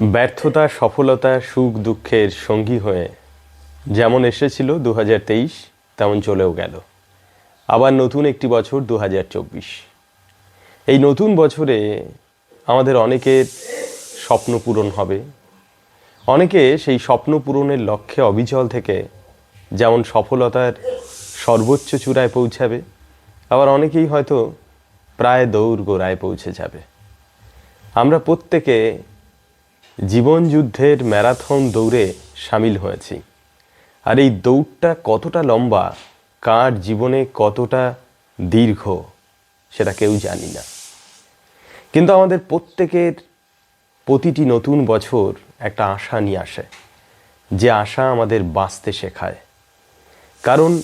ব্যর্থতা, সফলতা, সুখ, দুঃখের সঙ্গী হয়ে যেমন এসেছিল দু হাজার তেইশ, তেমন চলেও গেল। আবার নতুন একটি বছর দু হাজার চব্বিশ। এই নতুন বছরে আমাদের অনেকের স্বপ্ন পূরণ হবে। অনেকে সেই স্বপ্ন পূরণের লক্ষ্যে অবিচল থেকে যেমন সফলতার সর্বোচ্চ চূড়ায় পৌঁছাবে, আবার অনেকেই হয়তো প্রায় দৌড় গোড়ায় পৌঁছে যাবে। আমরা প্রত্যেকে জীবন যুদ্ধের ম্যারাথন দৌড়ে সামিল হয়েছি। আর এই দৌড়টা কতটা লম্বা, কার জীবনে কতটা দীর্ঘ, সেটা কেউ জানি না। কিন্তু আমাদের প্রত্যেকের প্রতিটি নতুন বছর একটা আশা নিয়ে আসে, যে আশা আমাদের বাঁচতে শেখায়। কারণ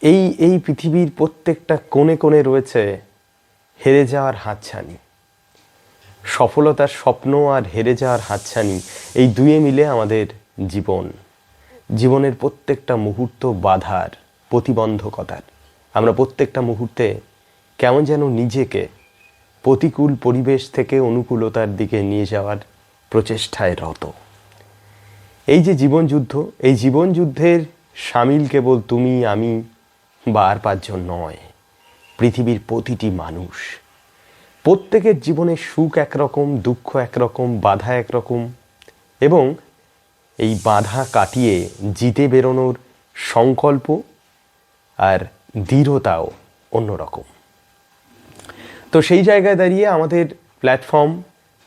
এই এই পৃথিবীর প্রত্যেকটা কোণে কোণে রয়েছে হেরে যাওয়ার হাতছানি। সফলতার স্বপ্ন আর হেরে যাওয়ার হাতছানি, এই দুয়ে মিলে আমাদের জীবন। জীবনের প্রত্যেকটা মুহূর্ত বাধার, প্রতিবন্ধকতার। আমরা প্রত্যেকটা মুহূর্তে কেমন যেন নিজেকে প্রতিকূল পরিবেশ থেকে অনুকূলতার দিকে নিয়ে যাওয়ার প্রচেষ্টায় রত। এই যে জীবনযুদ্ধ এই জীবন যুদ্ধের সামিল কেবল তুমি, আমি বা আর পাঁচজন নয়, পৃথিবীর প্রতিটি মানুষ। প্রত্যেকের জীবনে সুখ একরকম, দুঃখ একরকম, বাধা একরকম এবং এই বাধা কাটিয়ে জিতে বেরোনোর সংকল্প আর দৃঢ়তাও অন্যরকম। তো সেই জায়গায় দাঁড়িয়ে আমাদের প্ল্যাটফর্ম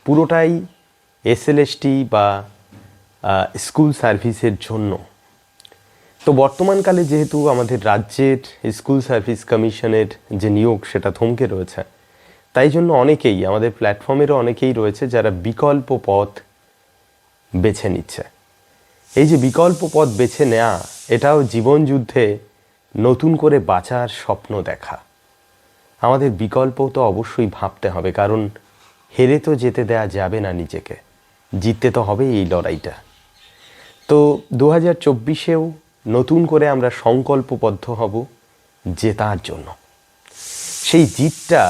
পুরোটাই এসএলএসটি বা স্কুল সার্ভিসের জন্য। তো বর্তমানকালে যেহেতু আমাদের রাজ্যের স্কুল সার্ভিস কমিশনের যে নিয়োগ সেটা থমকে রয়েছে তাই জন্য অনেকেই, আমাদের প্ল্যাটফর্মেরও অনেকেই রয়েছে যারা বিকল্প পথ বেছে নিচ্ছে। এই যে বিকল্প পথ বেছে নেওয়া এটাও জীবন যুদ্ধে নতুন করে বাঁচার স্বপ্ন দেখা। আমাদের বিকল্প তো অবশ্যই ভাবতে হবে, কারণ হেরে তো যেতে দেয়া যাবে না নিজেকে। জিততে তো হবে এই লড়াইটা। তো দু হাজার চব্বিশেও নতুন করে আমরা সংকল্পবদ্ধ হব জেতার জন্য। সেই জিতটা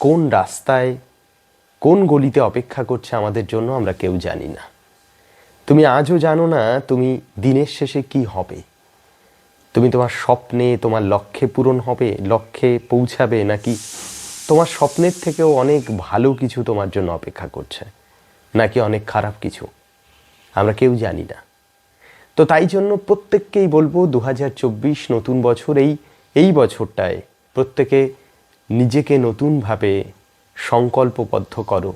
কোন রাস্তায় কোন গলিতে অপেক্ষা করছে আমাদের জন্য আমরা কেউ জানি না। তুমি আজও জানো না তুমি দিনের শেষে কি হবে। তুমি তোমার স্বপ্নে তোমার লক্ষ্যে পূরণ হবে, লক্ষ্যে পৌঁছাবে নাকি তোমার স্বপ্নের থেকেও অনেক ভালো কিছু তোমার জন্য অপেক্ষা করছে, নাকি অনেক খারাপ কিছু? আমরা কেউ জানি না। তো তাই জন্য প্রত্যেককেই বলব দু হাজার চব্বিশ নতুন বছর, এই এই বছরটায় প্রত্যেকে নিজেকে নতুনভাবে সংকল্পবদ্ধ করো,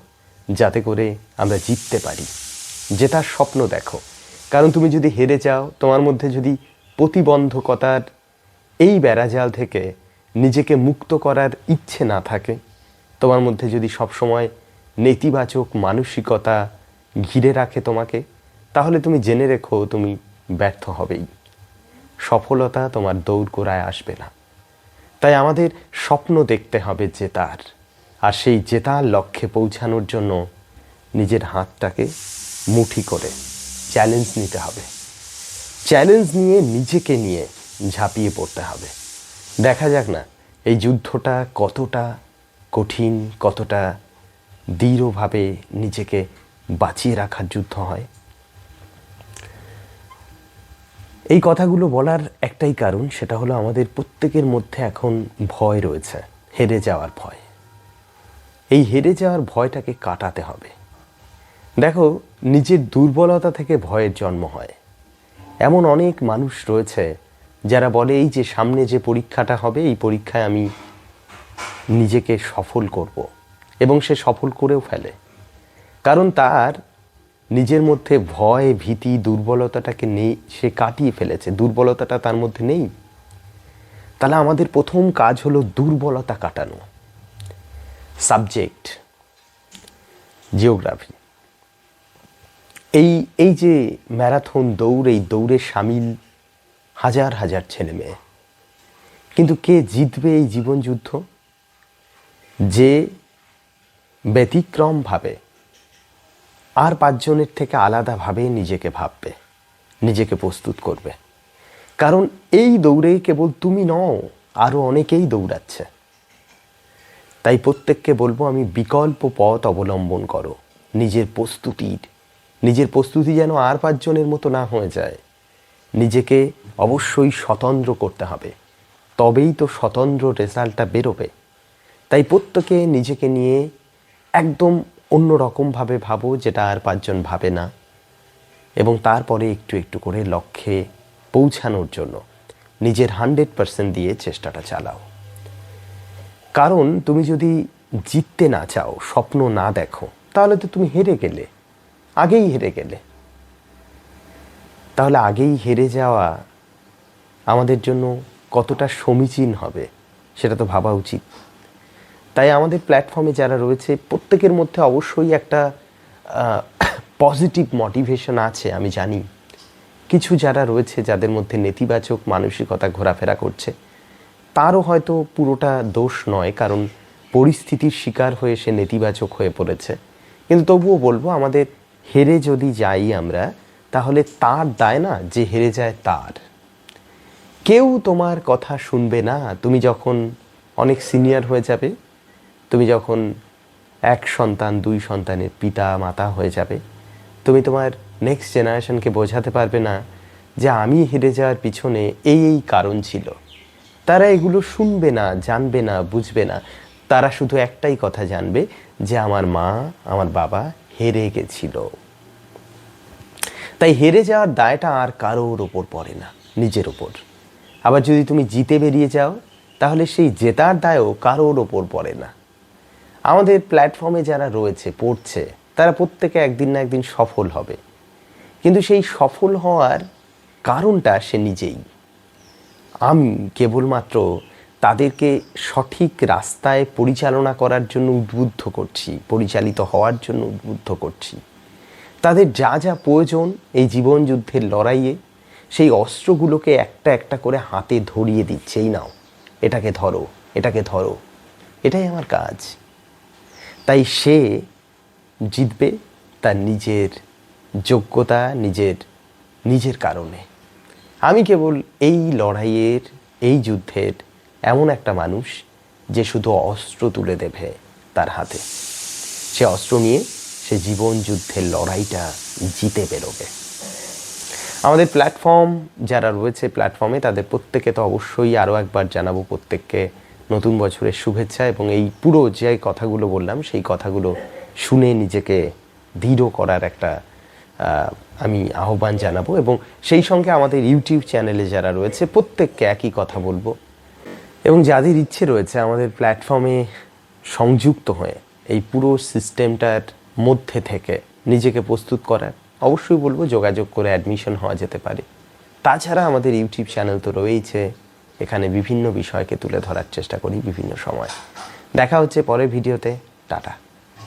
যাতে করে আমরা জিততে পারি। জেতার স্বপ্ন দেখো। কারণ তুমি যদি হেরে যাও, তোমার মধ্যে যদি প্রতিবন্ধকতার এই বেড়াজাল থেকে নিজেকে মুক্ত করার ইচ্ছে না থাকে, তোমার মধ্যে যদি সবসময় নেতিবাচক মানসিকতা ঘিরে রাখে তোমাকে, তাহলে তুমি জেনে রেখো তুমি ব্যর্থ হবেই। সফলতা তোমার দৌড় গোড়ায় আসবে না। তাই আমাদের স্বপ্ন দেখতে হবে জেতার। আর সেই জেতার লক্ষ্যে পৌঁছানোর জন্য নিজের হাতটাকে মুঠি করে চ্যালেঞ্জ নিতে হবে। চ্যালেঞ্জ নিয়ে নিজেকে নিয়ে ঝাঁপিয়ে পড়তে হবে। দেখা যাক না, এই যুদ্ধটা কতটা কঠিন, কতটা দৃঢ়ভাবে নিজেকে বাঁচিয়ে রাখার যুদ্ধ হয়। এই কথাগুলো বলার একটাই কারণ, সেটা হলো আমাদের প্রত্যেকের মধ্যে এখন ভয় রয়েছে, হেরে যাওয়ার ভয়। এই হেরে যাওয়ার ভয়টাকে কাটাতে হবে। দেখো, নিজের দুর্বলতা থেকে ভয়ের জন্ম হয়। এমন অনেক মানুষ রয়েছে যারা বলে, এই যে সামনে যে পরীক্ষাটা হবে, এই পরীক্ষায় আমি নিজেকে সফল করব। এবং সে সফল করেও ফেলে। কারণ তার নিজের মধ্যে ভয়, ভীতি, দুর্বলতাটাকে নেই, সে কাটিয়ে ফেলেছে। দুর্বলতাটা তার মধ্যে নেই। তাহলে আমাদের প্রথম কাজ হলো দুর্বলতা কাটানো। Subject, geography. এই এই যে ম্যারাথন দৌড়, এই দৌড়ে সামিল হাজার হাজার ছেলে মেয়ে। কিন্তু কে জিতবে এই জীবন যুদ্ধ যে ব্যতিক্রমভাবে আর পাঁচজনের থেকে আলাদাভাবে নিজেকে ভাববে, নিজেকে প্রস্তুত করবে। কারণ এই দৌড়ে কেবল তুমি নও আরও অনেকেই দৌড়াচ্ছে। তাই প্রত্যেককে বলব, আমি বিকল্প পথ অবলম্বন করো, নিজের প্রস্তুতির। নিজের প্রস্তুতি যেন আর পাঁচজনের মতো না হয়ে যায়। নিজেকে অবশ্যই স্বতন্ত্র করতে হবে, তবেই তো স্বতন্ত্র রেজাল্টটা বেরোবে। তাই প্রত্যেকে নিজেকে নিয়ে একদম অন্য রকমভাবে ভাবো যেটা আর পাঁচজন ভাবে না। এবং তারপরে একটু একটু করে লক্ষ্যে পৌঁছানোর জন্য নিজের হান্ড্রেড পার্সেন্ট দিয়ে চেষ্টাটা চালাও। কারণ তুমি যদি জিততে না চাও, স্বপ্ন না দেখো, তাহলে তো তুমি হেরে গেলে, আগেই হেরে গেলে। তাহলে আগেই হেরে যাওয়া আমাদের জন্য কতটা সমীচীন হবে, সেটা তো ভাবা উচিত। তাই আমাদের প্ল্যাটফর্মে যারা রয়েছে, প্রত্যেকের মধ্যে অবশ্যই একটা পজিটিভ মোটিভেশন আছে, আমি জানি। কিছু যারা রয়েছে, যাদের মধ্যে নেতিবাচক মানসিকতা ঘোরাফেরা করছে, তারও হয়তো পুরোটা দোষ নয়, কারণ পরিস্থিতির শিকার হয়ে সে নেতিবাচক হয়ে পড়েছে। কিন্তু তবুও বলব, আমাদের হেরে যদি যাই আমরা, তাহলে তার দায় না, যে হেরে যায় তার। কেউ তোমার কথা শুনবে না, তুমি যখন অনেক সিনিয়র হয়ে যাবে তুমি যখন এক সন্তান, দুই সন্তানের পিতা, মাতা হয়ে যাবে, তুমি তোমার নেক্সট জেনারেশনকে বোঝাতে পারবে না যে আমি হেরে যাওয়ার পিছনে এই এই কারণ ছিল। তারা এগুলো শুনবে না, জানবে না, বুঝবে না। তারা শুধু একটাই কথা জানবে যে আমার মা, আমার বাবা হেরে গেছিল। তাই হেরে যাওয়ার দায়টা আর কারোর ওপর পড়ে না, নিজের ওপর। আবার যদি তুমি জিতে বেরিয়ে যাও, তাহলে সেই জেতার দায়ও কারোর ওপর পড়ে না। আমাদের প্ল্যাটফর্মে যারা রয়েছে, পড়ছে, তারা প্রত্যেকে একদিন না একদিন সফল হবে। কিন্তু সেই সফল হওয়ার কারণটা সে নিজেই। আমি কেবলমাত্র তাদেরকে সঠিক রাস্তায় পরিচালনা করার জন্য উদ্বুদ্ধ করছি, পরিচালিত হওয়ার জন্য উদ্বুদ্ধ করছি। তাদের যা যা প্রয়োজন এই জীবন যুদ্ধের লড়াইয়ে, সেই অস্ত্রগুলোকে একটা একটা করে হাতে ধরিয়ে দিচ্ছে এই নাও। এটাকে ধরো এটাকে ধরো। এটাই আমার কাজ। তাই সে জিতবে তার নিজের যোগ্যতা, নিজের নিজের কারণে। আমি কেবল এই লড়াইয়ের, এই যুদ্ধের এমন একটা মানুষ যে শুধু অস্ত্র তুলে দেবে তার হাতে। সে অস্ত্র নিয়ে সে জীবন যুদ্ধের লড়াইটা জিতে বেরোবে। আমাদের প্ল্যাটফর্ম যারা রয়েছে প্ল্যাটফর্মে তাদের প্রত্যেকে তো অবশ্যই আরও একবার জানাব প্রত্যেককে নতুন বছরের শুভেচ্ছা এবং এই পুরো যে কথাগুলো বললাম, সেই কথাগুলো শুনে নিজেকে দৃঢ় করার একটা আমি আহ্বান জানাব এবং সেই সঙ্গে আমাদের ইউটিউব চ্যানেলে যারা রয়েছে, প্রত্যেককে একই কথা বলব। এবং যাদের ইচ্ছে রয়েছে আমাদের প্ল্যাটফর্মে সংযুক্ত হয়ে এই পুরো সিস্টেমটার মধ্যে থেকে নিজেকে প্রস্তুত করার, অবশ্যই বলব যোগাযোগ করে অ্যাডমিশন হওয়া যেতে পারে। তাছাড়া আমাদের ইউটিউব চ্যানেল তো রয়েইছে। এখানে বিভিন্ন বিষয়কে তুলে ধরার চেষ্টা করি বিভিন্ন সময়। দেখা হচ্ছে পরের ভিডিওতে। টাটা।